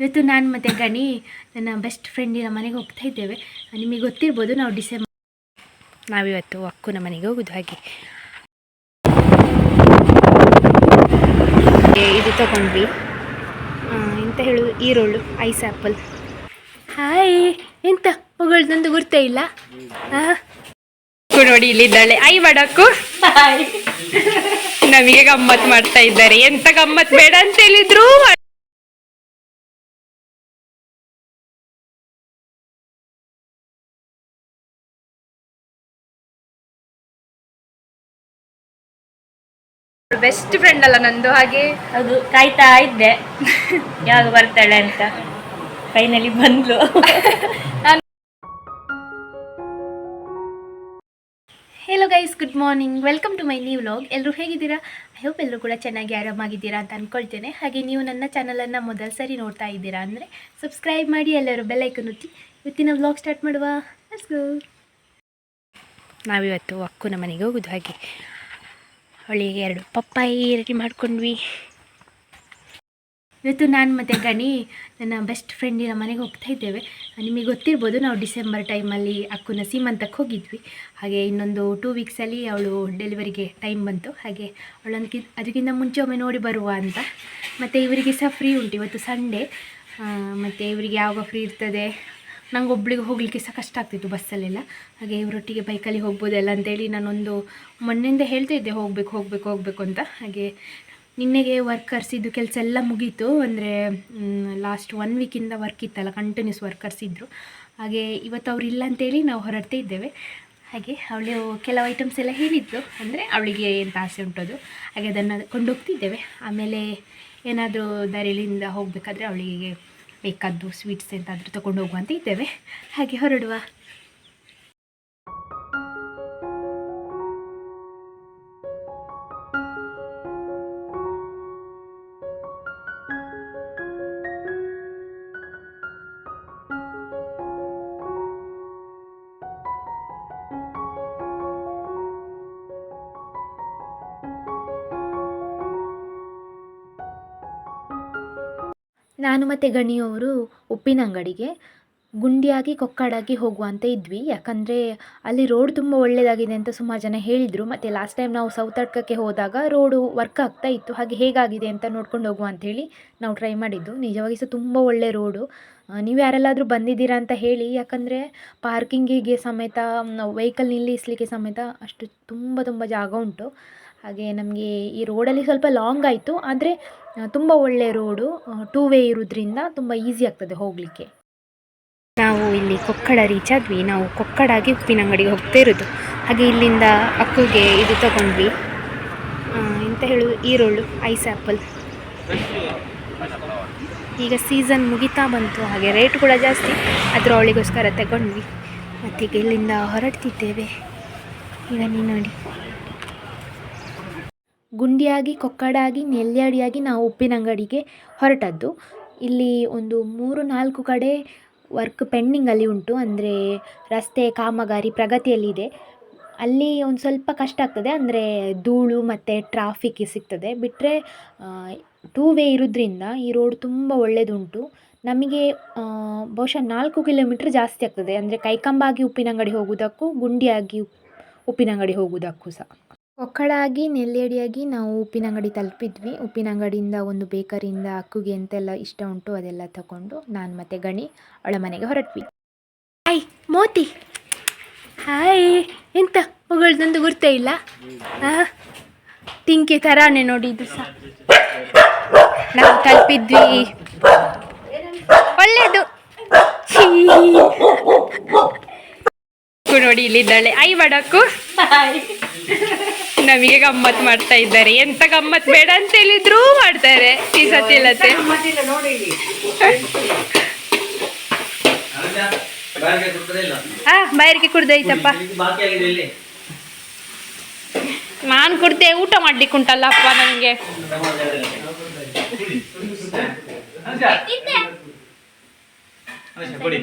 ಇವತ್ತು ನಾನು ಮತ್ತು ಗಣಿ ನನ್ನ ಬೆಸ್ಟ್ ಫ್ರೆಂಡಿನ ಮನೆಗೆ ಹೋಗ್ತಾ ಇದ್ದೇವೆ. ನಿಮಗೆ ಗೊತ್ತಿರ್ಬೋದು ನಾವು ಡಿಸೆಂಬರ್ ನಾವಿವತ್ತು ಅಕ್ಕನ ಮನೆಗೆ ಹೋಗೋದು ಹಾಗೆ. ಇದು ತಗೊಂಡ್ವಿ. ಎಂತ ಹೇಳೋದು? ಈರೋಳು ಐಸ್ ಆ್ಯಪಲ್ ಹಾಯ್ ಎಂತ? ಹೊಗಳ್ದಂದು ಗುರ್ತೇ ಇಲ್ಲ? ನೋಡಿ ಇಲ್ಲಿದ್ದಾಳೆ. ಐ ಮಾಡಕ್ಕು ನಮಗೆ ಗಮ್ಮತ್ ಮಾಡ್ತಾ ಇದ್ದಾರೆ. ಎಂತ ಗಮ್ಮತ್ ಬೇಡ ಅಂತ ಹೇಳಿದ್ರು ಬೆಸ್ಟ್ ಫ್ರೆಂಡ್ ಅಲ್ಲ ನಂದು ಹಾಗೆ ಅದು ಕಾಯ್ತಾ ಇದ್ದೆ. ಯಾವಾಗ ಬರ್ತಾಳೆ ಅಂತ. ಫೈನಲಿ ಬಂದ್ಲು. Hello guys good morning welcome to my new vlog ಎಲ್ಲರೂ ಹೇಗಿದ್ದೀರಾ? ಐ ಹೋಪ್ ಎಲ್ಲರೂ ಕೂಡ ಚೆನ್ನಾಗಿ ಆರಾಮಾಗಿದ್ದೀರಾ ಅಂತ ಅಂದ್ಕೊಳ್ತೇನೆ ಹಾಗೆ ನೀವು ನನ್ನ ಚಾನಲನ್ನು ಮೊದಲ ಸರಿ ನೋಡ್ತಾ ಇದ್ದೀರಾ ಅಂದರೆ ಸಬ್ಸ್ಕ್ರೈಬ್ ಮಾಡಿ ಎಲ್ಲರೂ ಬೆಲ್ಲೈಕನ್ ಒತ್ತಿ. ಇವತ್ತಿನ ವ್ಲಾಗ್ ಸ್ಟಾರ್ಟ್ ಮಾಡುವ. ನಾವಿವತ್ತು ಅಕ್ಕನ ಮನೆಗೆ ಹೋಗೋದು ಹಾಗೆ. ಅವಳಿಗೆ ಎರಡು ಪಪ್ಪಾಯಿ ರೆಡಿ ಮಾಡ್ಕೊಂಡ್ವಿ. ಇವತ್ತು ನಾನು ಮತ್ತು ಗಣಿ, ನನ್ನ ಬೆಸ್ಟ್ ಫ್ರೆಂಡಿನ ಮನೆಗೆ ಹೋಗ್ತಾ ಇದ್ದೇವೆ. ನಿಮಗೆ ಗೊತ್ತಿರ್ಬೋದು ನಾವು ಡಿಸೆಂಬರ್ ಟೈಮಲ್ಲಿ ಅಕ್ಕನ ಸೀಮಂತಕ್ಕೆ ಹೋಗಿದ್ವಿ. ಹಾಗೆ ಇನ್ನೊಂದು ಟೂ ವೀಕ್ಸಲ್ಲಿ ಅವಳು ಡೆಲಿವರಿಗೆ ಟೈಮ್ ಬಂತು. ಹಾಗೆ ಅವಳೊಂದಕ್ಕೆ ಅದಕ್ಕಿಂತ ಮುಂಚೆ ಒಮ್ಮೆ ನೋಡಿ ಬರುವ ಅಂತ. ಮತ್ತು ಇವರಿಗೆ ಸಹ ಫ್ರೀ ಉಂಟು. ಇವತ್ತು ಸಂಡೇ ಮತ್ತು ಇವರಿಗೆ ಯಾವಾಗ ಫ್ರೀ ಇರ್ತದೆ? ನಂಗೆ ಒಬ್ಳಿಗೆ ಹೋಗಲಿಕ್ಕೆ ಸಹ ಕಷ್ಟ ಆಗ್ತಿತ್ತು ಬಸ್ಸಲ್ಲೆಲ್ಲ ಹಾಗೆ ಇವರೊಟ್ಟಿಗೆ ಬೈಕಲ್ಲಿ ಹೋಗ್ಬೋದಲ್ಲ ಅಂತೇಳಿ ನಾನೊಂದು ಮೊನ್ನೆಯಿಂದ ಹೇಳ್ತಾ ಇದ್ದೆ, ಹೋಗಬೇಕು ಹೋಗಬೇಕು ಹೋಗಬೇಕು ಅಂತ. ಹಾಗೆ ನಿನ್ನೆಗೆ ವರ್ಕರ್ಸ್ ಇದು ಕೆಲಸ ಎಲ್ಲ ಮುಗೀತು. ಅಂದರೆ ಲಾಸ್ಟ್ ಒನ್ ವೀಕಿಂದ ವರ್ಕ್ ಇತ್ತಲ್ಲ ಕಂಟಿನ್ಯೂಸ್ ವರ್ಕರ್ಸ್ ಇದ್ದರು ಹಾಗೆ ಇವತ್ತು ಅವ್ರು ಇಲ್ಲ ಅಂತೇಳಿ ನಾವು ಹೊರಡ್ತಾ ಇದ್ದೇವೆ. ಹಾಗೆ ಅವಳು ಕೆಲವು ಐಟಮ್ಸ್ ಎಲ್ಲ ಹೇಳಿದ್ದು ಅಂದರೆ ಅವಳಿಗೆ ಎಂತ ಆಸೆ ಉಂಟದು. ಹಾಗೆ ಅದನ್ನು ಕೊಂಡೋಗ್ತಿದ್ದೇವೆ. ಆಮೇಲೆ ಏನಾದರೂ ದಾರಿಲಿಂದ ಹೋಗಬೇಕಾದ್ರೆ ಅವಳಿಗೆ ಬೇಕಾದ್ದು ಸ್ವೀಟ್ಸ್ ಎಂತಾದರೂ ತೊಗೊಂಡು ಹೋಗುವ ಅಂತ ಇದ್ದೇವೆ. ಹಾಗೆ ಹೊರಡುವ. ನಾನು ಮತ್ತು ಗಣಿಯವರು ಉಪ್ಪಿನ ಅಂಗಡಿಗೆ ಗುಂಡಿಯಾಗಿ ಕೊಕ್ಕಡಾಗಿ ಹೋಗುವಂತ ಇದ್ವಿ. ಯಾಕಂದರೆ ಅಲ್ಲಿ ರೋಡ್ ತುಂಬ ಒಳ್ಳೆಯದಾಗಿದೆ ಅಂತ ಸುಮಾರು ಜನ ಹೇಳಿದರು. ಮತ್ತು ಲಾಸ್ಟ್ ಟೈಮ್ ನಾವು ಸೌತಡ್ಕಕ್ಕೆ ಹೋದಾಗ ರೋಡು ವರ್ಕ್ ಆಗ್ತಾ ಇತ್ತು. ಹಾಗೆ ಹೇಗಾಗಿದೆ ಅಂತ ನೋಡ್ಕೊಂಡು ಹೋಗುವ ಅಂಥೇಳಿ ನಾವು ಟ್ರೈ ಮಾಡಿದ್ದು. ನಿಜವಾಗಿ ಸಹ ತುಂಬ ಒಳ್ಳೆ ರೋಡು. ನೀವು ಯಾರೆಲ್ಲಾದರೂ ಬಂದಿದ್ದೀರಾ ಅಂತ ಹೇಳಿ. ಯಾಕಂದರೆ ಪಾರ್ಕಿಂಗಿಗೆ ಸಮೇತ ವೆಹಿಕಲ್ ನಿಲ್ಲಿಸಲಿಕ್ಕೆ ಸಮೇತ ಅಷ್ಟು ತುಂಬ ತುಂಬ ಜಾಗ ಉಂಟು. ಹಾಗೆ ನಮಗೆ ಈ ರೋಡಲ್ಲಿ ಸ್ವಲ್ಪ ಲಾಂಗ್ ಆಯಿತು, ಆದರೆ ತುಂಬ ಒಳ್ಳೆ ರೋಡು ಟೂ ವೇ ಇರೋದ್ರಿಂದ ತುಂಬ ಈಸಿ ಆಗ್ತದೆ ಹೋಗಲಿಕ್ಕೆ. ನಾವು ಇಲ್ಲಿ ಕೊಕ್ಕಡ ರೀಚ್ ಆದ್ವಿ. ನಾವು ಕೊಕ್ಕಡಾಗಿ ಉಪ್ಪಿನ ಅಂಗಡಿಗೆ ಹೋಗ್ತಾ ಇರೋದು. ಹಾಗೆ ಇಲ್ಲಿಂದ ಅಕ್ಕುಗೆ ಇದು ತಗೊಂಡ್ವಿ. ಎಂತ ಹೇಳು ಈರೋಳು ಐಸ್ ಆ್ಯಪಲ್ ಈಗ ಸೀಸನ್ ಮುಗಿತಾ ಬಂತು. ಹಾಗೆ ರೇಟ್ ಕೂಡ ಜಾಸ್ತಿ. ಅದರ ಅವಳಿಗೋಸ್ಕರ ತಗೊಂಡ್ವಿ. ಮತ್ತೀಗ ಇಲ್ಲಿಂದ ಹೊರಡ್ತಿದ್ದೇವೆ. ಈಗ ನೀವು ನೋಡಿ ಗುಂಡಿಯಾಗಿ, ಕೊಕ್ಕಡಾಗಿ, ನೆಲ್ಯಾಡಿಯಾಗಿ ನಾವು ಉಪ್ಪಿನ ಅಂಗಡಿಗೆ ಹೊರಟದ್ದು. ಇಲ್ಲಿ ಒಂದು ಮೂರು ನಾಲ್ಕು ಕಡೆ ವರ್ಕ್ ಪೆಂಡಿಂಗಲ್ಲಿ ಉಂಟು. ಅಂದರೆ ರಸ್ತೆ, ಕಾಮಗಾರಿ ಪ್ರಗತಿಯಲ್ಲಿದೆ ಅಲ್ಲಿ ಒಂದು ಸ್ವಲ್ಪ ಕಷ್ಟ ಆಗ್ತದೆ. ಅಂದರೆ ಧೂಳು ಮತ್ತು ಟ್ರಾಫಿಕ್ ಸಿಗ್ತದೆ. ಬಿಟ್ಟರೆ ಟೂ ವೇ ಇರೋದ್ರಿಂದ ಈ ರೋಡ್ ತುಂಬ ಒಳ್ಳೆಯದುಂಟು ನಮಗೆ ಬಹುಶಃ ನಾಲ್ಕು ಕಿಲೋಮೀಟ್ರ್ ಜಾಸ್ತಿ ಆಗ್ತದೆ. ಅಂದರೆ ಕೈಕಂಬಾಗಿ ಉಪ್ಪಿನಂಗಡಿ ಹೋಗೋದಕ್ಕೂ ಗುಂಡಿಯಾಗಿ ಉಪ್ಪಿನಂಗಡಿ ಹೋಗುವುದಕ್ಕೂ ಸಹ. ಒಕ್ಕಡಾಗಿ ನೆಲ್ಲೆಡಿಯಾಗಿ ನಾವು ಉಪ್ಪಿನ ಅಂಗಡಿ ತಲುಪಿದ್ವಿ. ಉಪ್ಪಿನ ಅಂಗಡಿಯಿಂದ ಒಂದು ಬೇಕರಿಯಿಂದ ಅಕ್ಕುಗೆ ಎಂತೆಲ್ಲ ಇಷ್ಟ ಉಂಟು ಅದೆಲ್ಲ ತಗೊಂಡು ನಾನು ಮತ್ತೆ ಗಣಿ ಅವಳ ಮನೆಗೆ ಹೊರಟ್ವಿ. ಹಾಯ್ ಮೋತಿ. ಹಾಯ್ ಎಂತ ಹೊಗಳ್ದಂದು ಗುರ್ತೇ ಇಲ್ಲ? ಆ ಟಿಂಕಿ ಥರಾನೇ ನೋಡಿ ಇದು ಸಹ ನಾವು ತಲುಪಿದ್ವಿ. ಒಳ್ಳೆಯದು ನೋಡಿ ಇಲ್ಲಿದ್ದಾಳೆ. ಐ ಮಾಡಕ್ಕು ನಮಗೆ ಗಮ್ಮತ್ ಮಾಡ್ತಾ ಇದ್ದಾರೆ. ಎಂತ ಗಮ್ಮತ್ ಬೇಡ ಅಂತ ಹೇಳಿದ್ರು ಮಾಡ್ತಾರೆ ಈ ಸತಿ ಇಲ್ಲತ್ತೆ ಬಾಯಿಗೆ ಕೊಡ್ತದೆ ಇಲ್ಲ? ಆ ಬಾಯರಿಗೆ ಕುಡ್ದೈತಪ್ಪ ಬಾಕಿ ಆಗಿದೆ ಇಲ್ಲಿ. ನಾನು ಕುಡ್ದೆ ಊಟ ಮಾಡ್ಲಿಕ್ಕೆ ಉಂಟಲ್ಲಪ್ಪ ನನಗೆ ಕೊಡಿ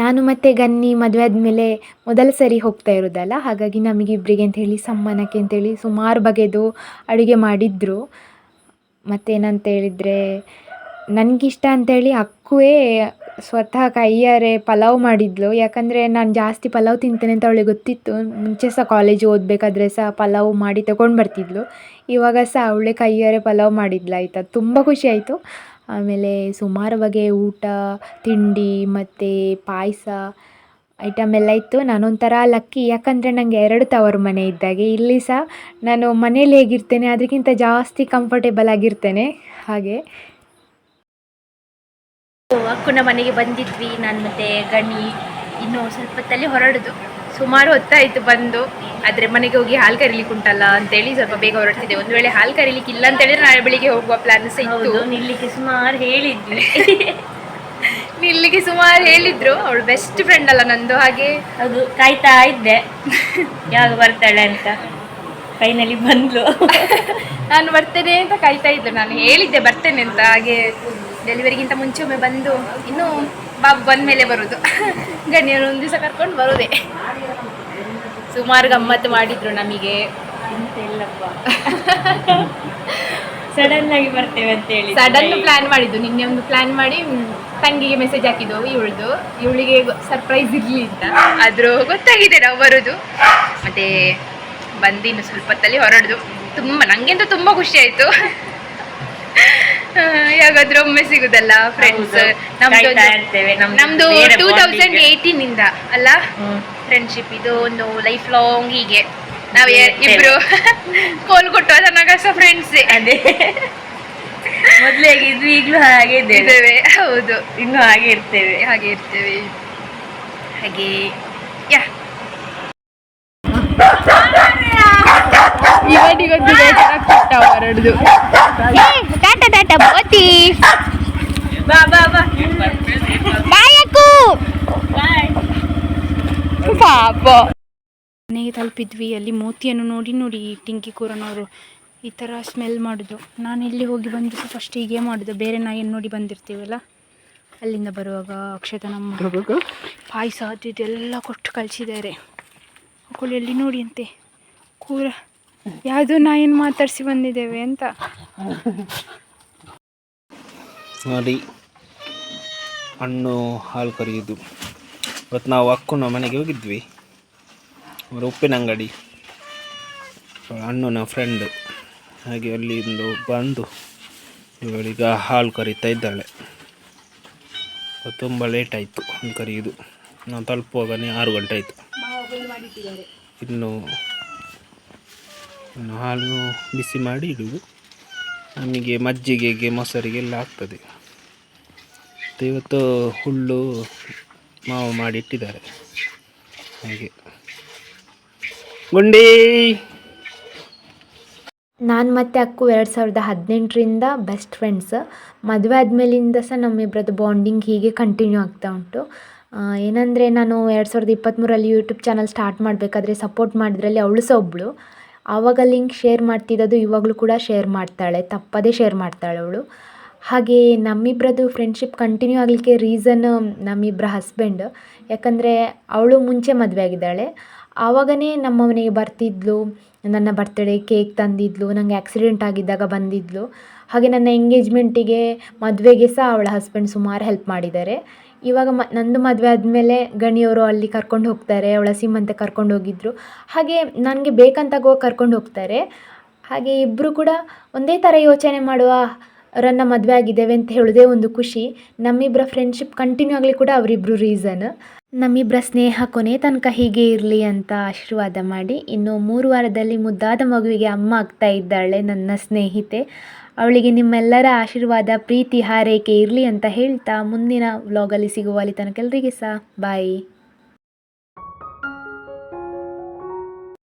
ನಾನು ಮತ್ತು ಗನ್ನಿ ಮದುವೆ ಆದಮೇಲೆ ಮೊದಲ ಸರಿ ಹೋಗ್ತಾ ಇರೋದಲ್ಲ, ಹಾಗಾಗಿ ನಮಗಿಬ್ಬರಿಗೆ ಅಂತೇಳಿ ಸಮ್ಮಾನಕ್ಕೆ ಅಂತೇಳಿ ಸುಮಾರು ಬಗೆದು ಅಡುಗೆ ಮಾಡಿದ್ರು. ಮತ್ತೇನಂತ ಹೇಳಿದರೆ, ನನಗಿಷ್ಟ ಅಂತೇಳಿ ಅಕ್ಕುವೇ ಸ್ವತಃ ಕೈಯಾರೆ ಪಲಾವ್ ಮಾಡಿದ್ಲು. ಯಾಕಂದರೆ ನಾನು ಜಾಸ್ತಿ ಪಲಾವ್ ತಿಂತೇನೆ ಅಂತ ಅವಳಿಗೆ ಗೊತ್ತಿತ್ತು. ಮುಂಚೆ ಸಹ ಕಾಲೇಜ್ ಓದಬೇಕಾದ್ರೆ ಸಹ ಪಲಾವ್ ಮಾಡಿ ತಗೊಂಡು ಬರ್ತಿದ್ಲು. ಇವಾಗ ಸಹ ಅವಳೇ ಕೈಯಾರೆ ಪಲಾವ್ ಮಾಡಿದ್ಲು, ಆಯಿತಾ? ತುಂಬ ಖುಷಿ ಆಯಿತು. ಆಮೇಲೆ ಸುಮಾರು ಬಗೆಯ ಊಟ, ತಿಂಡಿ ಮತ್ತು ಪಾಯಸ ಐಟಮ್ ಎಲ್ಲ ಇತ್ತು. ನಾನೊಂಥರ ಲಕ್ಕಿ ಯಾಕಂದರೆ ನನಗೆ ಎರಡು ತವರು ಮನೆ ಇದ್ದಾಗೆ. ಇಲ್ಲಿ ಸಹ ನಾನು ಮನೇಲಿ ಹೇಗಿರ್ತೇನೆ ಅದಕ್ಕಿಂತ ಜಾಸ್ತಿ ಕಂಫರ್ಟೇಬಲ್ ಆಗಿರ್ತೇನೆ. ಹಾಗೆ. ಅಕ್ಕನ ಮನೆಗೆ ಬಂದಿದ್ವಿ. ನಾನು ಮತ್ತು ಗಣಿ ಇನ್ನು ಸ್ವಲ್ಪ ಹೊರಡುದು. ಸುಮಾರು ಹೊತ್ತಾಯಿತು ಬಂದು. ಆದರೆ ಮನೆಗೆ ಹೋಗಿ ಹಾಲು ಕರೀಲಿಕ್ಕೆ ಉಂಟಲ್ಲ ಅಂತೇಳಿ ಸ್ವಲ್ಪ ಬೇಗ ಹೊರಡ್ತಿದ್ದೆ. ಒಂದು ವೇಳೆ ಹಾಲು ಕರೀಲಿಕ್ಕೆ ಇಲ್ಲ ಅಂತ ಹೇಳಿದ್ರೆ ನಾಳೆ ಬೆಳಿಗ್ಗೆ ಹೋಗುವ ಪ್ಲಾನ್ ಸಹ ಇತ್ತು. ನಿಲ್ಲಿಕ್ಕೆ ಸುಮಾರು ಹೇಳಿದ್ವಿ. ನಿಲ್ಲಿಗೆ ಸುಮಾರು ಹೇಳಿದ್ರು. ಅವಳು ಬೆಸ್ಟ್ ಫ್ರೆಂಡ್ ಅಲ್ಲ ನಂದು ಹಾಗೆ ಅದು ಕಾಯ್ತಾ ಇದ್ದೆ. ಯಾವಾಗ ಬರ್ತಾಳೆ ಅಂತ. ಫೈನಲಿ ಬಂದ್ಲು. ನಾನು ಬರ್ತೇನೆ ಅಂತ ಕಾಯ್ತಾ ಇದ್ದೆ. ನಾನು ಹೇಳಿದ್ದೆ ಬರ್ತೇನೆ ಅಂತ. ಹಾಗೆ ಡೆಲಿವರಿಗಿಂತ ಮುಂಚೆ ಒಮ್ಮೆ ಬಂದು. ಇನ್ನು ಬಾಬು ಬಂದ ಮೇಲೆ ಬರೋದು. ಗಣ್ಯರು ಒಂದು ದಿವಸ ಕರ್ಕೊಂಡು ಬರೋದೆ. ಸುಮಾರು ಗಮ್ಮತ್ತು ಮಾಡಿದ್ರು ನಮಗೆ. ಎಂತ ಇಲ್ಲಪ್ಪ ಸಡನ್ ಆಗಿ ಬರ್ತೇವೆ ಅಂತ ಹೇಳಿ. ಸಡನ್ ಪ್ಲಾನ್ ಮಾಡಿದ್ದು. ನಿನ್ನೆ ಒಂದು ಪ್ಲಾನ್ ಮಾಡಿ ತಂಗಿಗೆ ಮೆಸೇಜ್ ಹಾಕಿದ್ದು ಇವಳ್ದು. ಇವಳಿಗೆ ಸರ್ಪ್ರೈಸ್ ಇರಲಿ ಅಂತ. ಆದರೂ ಗೊತ್ತಾಗಿದೆ ನಾವು ಬರೋದು. ಮತ್ತೆ ಬಂದಿನ್ನು ಸ್ವಲ್ಪ ಹೊತ್ತಲ್ಲಿ ಹೊರಡುದು. ತುಂಬ ನನಗೆಂತೂ ತುಂಬ ಖುಷಿ ಆಯಿತು. ಯಾವಾಗಾದ್ರೂ ಒಮ್ಮೆ ಸಿಗುದಲ್ಲ ಫ್ರೆಂಡ್ಸ್ ಹೌದು. ನಮ್ದು. ನಮ್ದು ಟೂ. ತೌಸಂಡ್ ಏಯ್ಟೀನ್ ಇಂದ ಅಲ್ಲ? ಫ್ರೆಂಡ್ಶಿಪ್ ಇದು ಒಂದು ಲೈಫ್ ಲಾಂಗ್ ಹೀಗೆ. ನಾವ್ ಇಬ್ರು ಕೋಲ್ ಕೊಟ್ಟು ಅದನ್ನ ಕಸ ಫ್ರೆಂಡ್ಸ್ ಅದೇ. ಮೊದ್ಲೇ ಹೇಗಿದ್ವಿ ಈಗಲೂ ಹಾಗೆ ಇದ್ದೇವೆ. ಹೌದು. ಇನ್ನು ಹಾಗೆ ಇರ್ತೇವೆ. ಹಾಗೆ ಇರ್ತೇವೆ. ಹಾಗೆ. ಯಾ. ಇವನಿಗೊಂದು ಹೊರಡುದು ಬೋತಿ ಬಾಯಕು ಪಾಪ. ಮನೆಗೆ ತಲುಪಿದ್ವಿ ಅಲ್ಲಿ ಮೋತಿಯನ್ನು ನೋಡಿ ನೋಡಿ ಟಿಂಕಿ ಕೂರನವರು ಈ ಥರ ಸ್ಮೆಲ್ ಮಾಡಿದ್ರು ನಾನು ಇಲ್ಲಿ ಹೋಗಿ ಬಂದಿದ್ದು ಫಸ್ಟ್ ಹೀಗೆ ಮಾಡಿದ್ದು ಬೇರೆ ನಾಯಿಯನ್ನು ನೋಡಿ ಬಂದಿರ್ತೀವಲ್ಲ ಅಲ್ಲಿಂದ ಬರುವಾಗ ಅಕ್ಷತ ನಮ್ಮ ಪಾಯಸ ಅದು ಇದೆಲ್ಲ ಕೊಟ್ಟು ಕಳಿಸಿದ್ದಾರೆ. ಮಕ್ಕಳು ಎಲ್ಲಿ ನೋಡಿ ಅಂತೆ? ಕೂರ. ಯಾವುದೋ ನಾಯಿಯನ್ನು ಮಾತಾಡಿಸಿ ಬಂದಿದ್ದೇವೆ ಅಂತ. ನೋಡಿ ಹಣ್ಣು ಹಾಲು ಕರೆಯೋದು ಇವತ್ತು ನಾವು ಅಕ್ಕನ ಮನೆಗೆ ಹೋಗಿದ್ವಿ. ಅವರ ಉಪ್ಪಿನ ಅಂಗಡಿ. ಅಣ್ಣನ ಫ್ರೆಂಡು ಹಾಗೆ ಅಲ್ಲಿಂದ ಬಂದು ಇವಳೀಗ ಹಾಲು ಕರೀತಾ ಇದ್ದಾಳೆ. ತುಂಬ ಲೇಟ್ ಆಯಿತು ಹಾಲು ಕರೆಯೋದು ನಾವು ತಲುಪುವಾಗನೇ ಆರು ಗಂಟೆ ಆಯಿತು. ಇನ್ನು ಹಾಲು ಬಿಸಿ ಮಾಡಿ ಇಡುವುದು. ನಮಗೆ ಮಜ್ಜಿಗೆಗೆ ಮೊಸರಿಗೆಲ್ಲ ಆಗ್ತದೆ. ಮತ್ತು ಇವತ್ತು ಹುಲ್ಲು ಮಾವು ಮಾಡಿ ಇಟ್ಟಿದ್ದಾರೆ ಹಾಗೆ. ಗುಂಡಿ! ನಾನು ಮತ್ತು ಅಕ್ಕು ಎರಡು ಸಾವಿರದ ಹದಿನೆಂಟರಿಂದ ಬೆಸ್ಟ್ ಫ್ರೆಂಡ್ಸ್ ಮದುವೆ ಆದಮೇಲಿಂದ ಸಹ ನಮ್ಮಿಬ್ಬರದ್ದು ಬಾಂಡಿಂಗ್ ಹೀಗೆ ಕಂಟಿನ್ಯೂ ಆಗ್ತಾ ಉಂಟು. ಏನಂದರೆ ನಾನು ಎರಡು ಸಾವಿರದ ಇಪ್ಪತ್ತ್ಮೂರಲ್ಲಿ ಯೂಟ್ಯೂಬ್ ಚಾನಲ್ ಸ್ಟಾರ್ಟ್ ಮಾಡಬೇಕಾದ್ರೆ ಸಪೋರ್ಟ್ ಮಾಡಿದ್ರಲ್ಲಿ ಅವಳು ಸಹ ಒಬ್ಬಳು ಆವಾಗ ಲಿಂಕ್ ಶೇರ್ ಮಾಡ್ತಿದ್ದದು ಇವಾಗಲೂ ಕೂಡ ಶೇರ್ ಮಾಡ್ತಾಳೆ, ತಪ್ಪದೇ ಶೇರ್ ಮಾಡ್ತಾಳೆ ಅವಳು. ಹಾಗೆ ನಮ್ಮಿಬ್ಬರದ್ದು ಫ್ರೆಂಡ್ಶಿಪ್ ಕಂಟಿನ್ಯೂ ಆಗಲಿಕ್ಕೆ ರೀಸನ್ ನಮ್ಮಿಬ್ಬರ ಹಸ್ಬೆಂಡ್ ಯಾಕಂದರೆ ಅವಳು ಮುಂಚೆ ಮದುವೆ ಆಗಿದ್ದಾಳೆ. ಆವಾಗನೇ ನಮ್ಮ ಮನೆಗೆ ಬರ್ತಿದ್ಲು, ನನ್ನ ಬರ್ತಡೇ ಕೇಕ್ ತಂದಿದ್ಲು ನನಗೆ ಆಕ್ಸಿಡೆಂಟ್ ಆಗಿದ್ದಾಗ ಬಂದಿದ್ಲು. ಹಾಗೆ ನನ್ನ ಎಂಗೇಜ್ಮೆಂಟಿಗೆ ಮದುವೆಗೆ ಸಹ ಅವಳ ಹಸ್ಬೆಂಡ್ ಸುಮಾರು ಹೆಲ್ಪ್ ಮಾಡಿದ್ದಾರೆ. ಇವಾಗ ಮ, ನಂದು ಮದುವೆ ಆದಮೇಲೆ ಗಣಿಯವರು ಅಲ್ಲಿ ಕರ್ಕೊಂಡು ಹೋಗ್ತಾರೆ, ಅವಳ ಸೀಮಂತೆ ಕರ್ಕೊಂಡು ಹೋಗಿದ್ರು. ಹಾಗೆ ನನಗೆ ಬೇಕಂತಾಗುವಾಗ ಕರ್ಕೊಂಡು ಹೋಗ್ತಾರೆ. ಹಾಗೆ ಇಬ್ಬರು ಕೂಡ ಒಂದೇ ಥರ ಯೋಚನೆ ಮಾಡುವ ಅವರನ್ನು ಮದುವೆ ಆಗಿದ್ದೇವೆ ಅಂತ ಹೇಳೋದೇ ಒಂದು ಖುಷಿ. ನಮ್ಮಿಬ್ಬರ ಫ್ರೆಂಡ್ಶಿಪ್ ಕಂಟಿನ್ಯೂ ಆಗಲಿ ಕೂಡ ಅವರಿಬ್ಬರು ರೀಸನ್ ನಮ್ಮಿಬ್ಬರ ಸ್ನೇಹ ಕೊನೆ ತನಕ ಹೀಗೆ ಇರಲಿ ಅಂತ ಆಶೀರ್ವಾದ ಮಾಡಿ ಇನ್ನು ಮೂರು ವಾರದಲ್ಲಿ ಮುದ್ದಾದ ಮಗುವಿಗೆ ಅಮ್ಮ ಆಗ್ತಾ ಇದ್ದಾಳೆ ನನ್ನ ಸ್ನೇಹಿತೆ. ಅವಳಿಗೆ ನಿಮ್ಮೆಲ್ಲರ ಆಶೀರ್ವಾದ, ಪ್ರೀತಿ, ಹಾರೈಕೆ ಇರಲಿ ಅಂತ ಹೇಳ್ತಾ ಮುಂದಿನ ವ್ಲಾಗಲ್ಲಿ ಸಿಗುವ ಅಲ್ಲಿ ತನಕ ಎಲ್ರಿಗೆ ಸಹ ಬಾಯ್